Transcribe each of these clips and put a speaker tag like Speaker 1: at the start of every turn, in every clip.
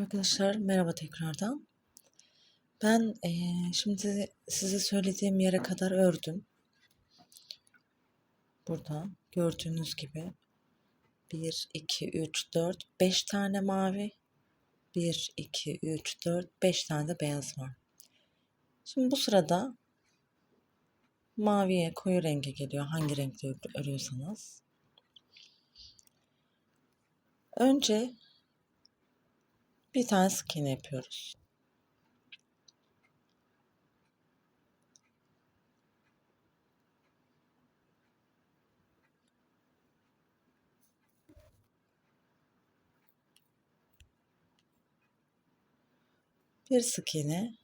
Speaker 1: Arkadaşlar merhaba tekrardan. Ben eee, şimdi size söylediğim yere kadar ördüm. Burada gördüğünüz gibi 1, 2, 3, 4, 5 tane mavi. 1, 2, 3, 4, 5 tane de beyaz var. Şimdi bu sırada maviye koyu renge geliyor. Hangi renkte örüyorsanız. Önce bir tane sık iğne yapıyoruz. Bir sık iğne,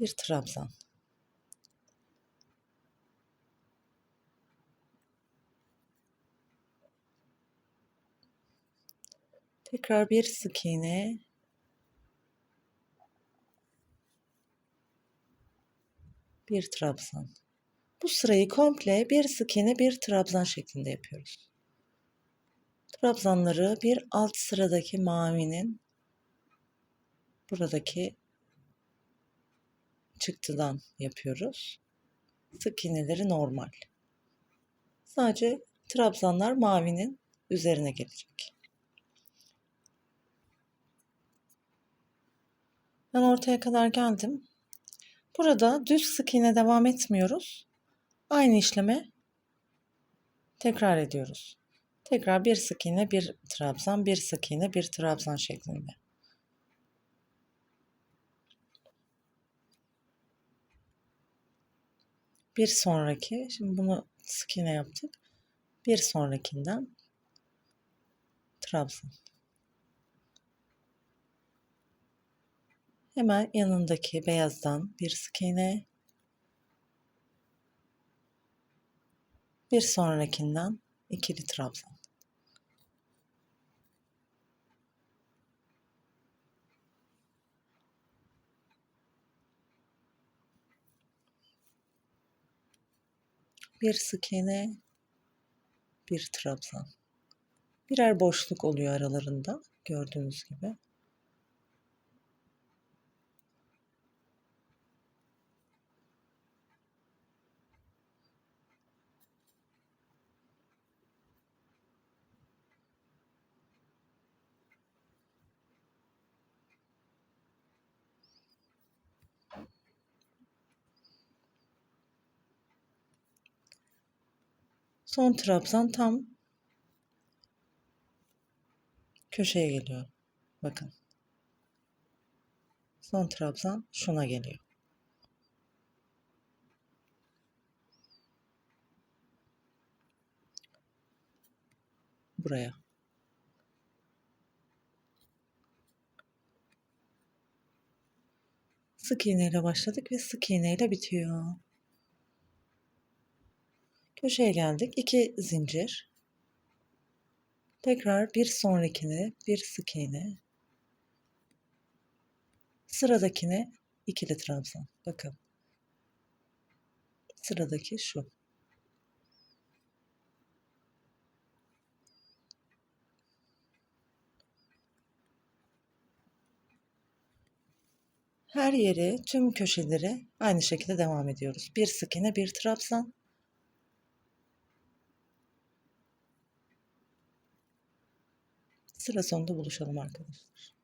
Speaker 1: bir trabzan. Tekrar bir sık iğne. Bir trabzan. Bu sırayı komple bir sık iğne bir trabzan şeklinde yapıyoruz. Trabzanları bir alt sıradaki mavinin buradaki çıktıdan yapıyoruz. Sık iğneleri normal. Sadece trabzanlar mavinin üzerine gelecek. Ben ortaya kadar geldim. Burada düz sık iğne devam etmiyoruz. Aynı işleme tekrar ediyoruz. Tekrar bir sık iğne, bir trabzan, bir sık iğne, bir trabzan şeklinde. Bir sonraki, şimdi bunu sık iğne yaptık. Bir sonrakinden trabzan. Hemen yanındaki beyazdan bir sık iğne. Bir sonrakinden ikili trabzan. Bir sık iğne, bir trabzan. Birer boşluk oluyor aralarında gördüğünüz gibi. Son trabzan tam köşeye geliyor. Bakın. Son trabzan şuna geliyor. Buraya. Sık iğneyle başladık ve sık iğneyle bitiyor. Köşeye geldik. 2 zincir. Tekrar bir sonrakine bir sık iğne. Sıradakine ikili trabzan. Bakın. Sıradaki şu. Her yere, tüm köşelere aynı şekilde devam ediyoruz. Bir sık iğne, bir trabzan. Sıra sonunda buluşalım arkadaşlar.